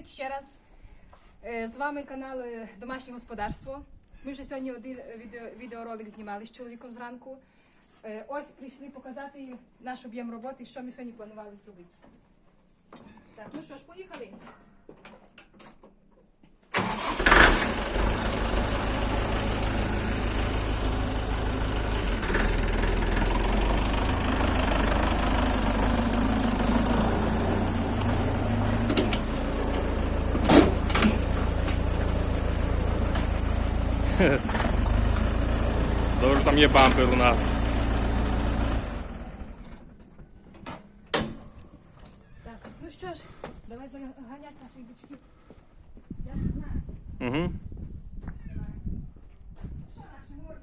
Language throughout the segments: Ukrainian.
привіт ще раз. Е, З вами канал Домашнє господарство. Ми вже сьогодні один відео, відеоролик знімали з чоловіком зранку. Е, Ось прийшли показати наш об'єм роботи, що ми сьогодні планували зробити. Так, ну що ж, поїхали. Добре, там є бампер у нас. Так, ну що ж, давай заганяти наших бичків. Я не знаю. Угу. Давай. Що наші морчі?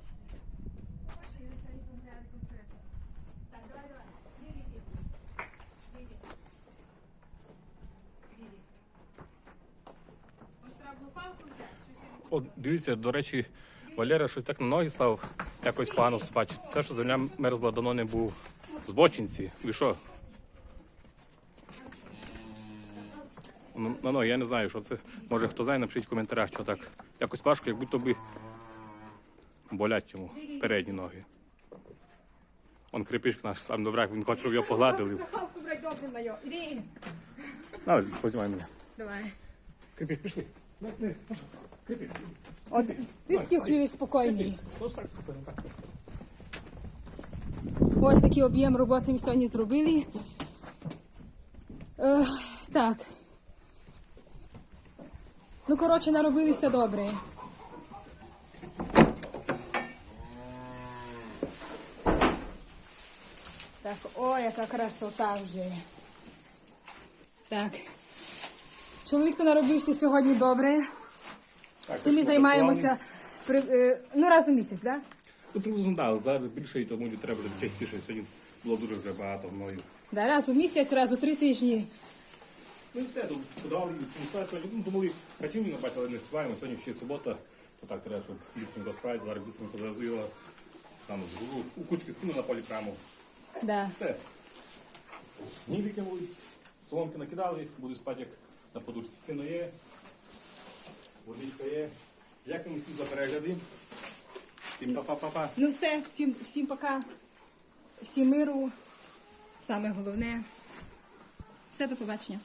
Ось що я сьогодні поміняли конкретно. Так, давай, давай. Лілі, лілі. Лілі. Лілі. Ось треба було палку взяти. Щось я не О, дивіться, до речі, Валера щось так на ноги став, якось погано вступати. Це що земля мерзла, давно не був в збочинці. І що? Ну, На ноги, я не знаю, що це. Може хто знає, напишіть в коментарях, що так. Якось важко, як будто би болять йому передні ноги. Он крепишк наш сам добряк, він хоче, щоб його погладили. Іди. На, мене. Давай. Крепиш, пішли. От, ти хліві спокійний. Ось. Ось такий об'єм роботи ми сьогодні зробили. Е, так. Ну, коротше, наробилися добре. Так, о, яка красота вже. Так. Чоловік то наробився сьогодні добре. Цим ми займаємося при, е, ну, раз у місяць, так? Да? Ну, приблизно так, зараз більше і тому не треба частіше. Сьогодні було дуже вже багато мною. Да, раз у місяць, раз у три тижні. Ну і все, тут подав сьогодні. Ну, думали, хотів він набати, але не співаємо. Сьогодні ще субота, то так треба, щоб бісенько справити. Зараз бісенько завезула. Там з гуру, у кучки скину на полі прямо. Да. Все. Ні викинули, соломки накидали, буду спати, як на подушці. сина є, водичка є. Дякуємо всім за перегляди. Всім па-па-па-па. Ну все, всім, всім пока. Всім миру. Саме головне. Все до побачення.